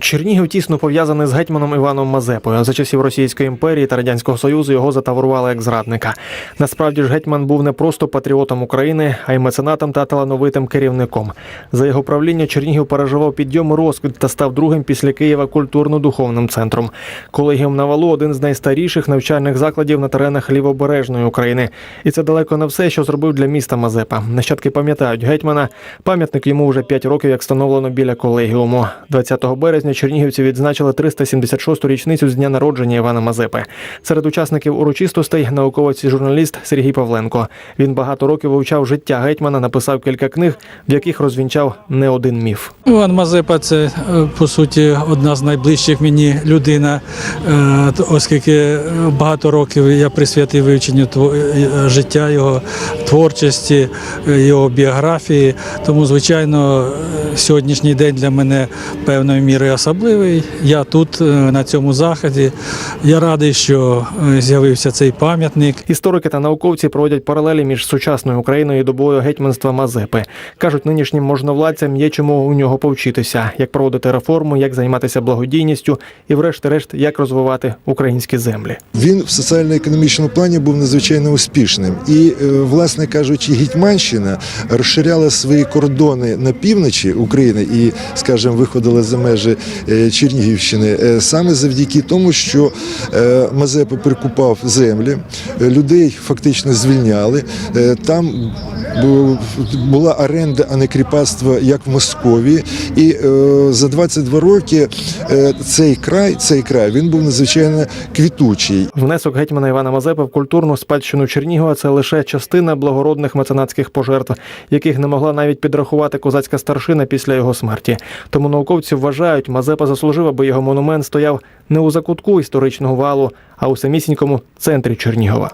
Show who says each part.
Speaker 1: Чернігів тісно пов'язаний з гетьманом Іваном Мазепою. За часів Російської імперії та радянського союзу його затаврували як зрадника. Насправді ж гетьман був не просто патріотом України, а й меценатом та талановитим керівником. За його правління Чернігів переживав підйом розквіт та став другим після Києва культурно-духовним центром. Колегіум на валу один з найстаріших навчальних закладів на теренах лівобережної України. І це далеко не все, що зробив для міста Мазепа. Нащадки пам'ятають гетьмана. Пам'ятник йому вже 5 років, як встановлено біля колегіуму. 20 березня чернігівці відзначили 376-ту річницю з дня народження Івана Мазепи. Серед учасників урочистостей науковець і журналіст Сергій Павленко. Він багато років вивчав життя гетьмана, написав кілька книг, в яких розвінчав не один міф.
Speaker 2: Іван Мазепа це е, по суті одна з найближчих мені людина, е, оскільки багато років я присвятив вивченню е, життя його творчості, е, його біографії. Тому, звичайно, е, сьогоднішній день для мене певною мірою особливий. Я тут е, на цьому заході. Я радий, що е, з'явився цей пам'ятник.
Speaker 1: Історики та науковці проводять паралелі між сучасною Україною і добою гетьманства Мазепи. кажуть, нинішнім можновладцям є чому у нього повчитися, як проводити реформу, як займатися благодійністю і, врешті-решт, як розвивати українські землі.
Speaker 3: Він в соціально-економічному плані був надзвичайно успішним. І, е, власне кажучи, Гетьманщина розширяла свої кордони на півночі України і, скажімо, виходила за межі Чернігівщини е, саме завдяки тому, що е, Мазепа прикупав землі, е, людей фактично звільняли. Е, Там була оренда, а не кріпацтво, як в Московії. І е, за 22 роки е, цей край, цей край він був надзвичайно квітучий.
Speaker 1: Внесок гетьмана Івана Мазепи в культурну спадщину Чернігова це лише частина благородних меценатських пожертв, яких не могла навіть підрахувати козацька старшина після його смерті. Тому науковці вважають, Мазепа заслужив, аби його монумент стояв не у закутку історичного валу, а у самісінькому центрі Чернігова.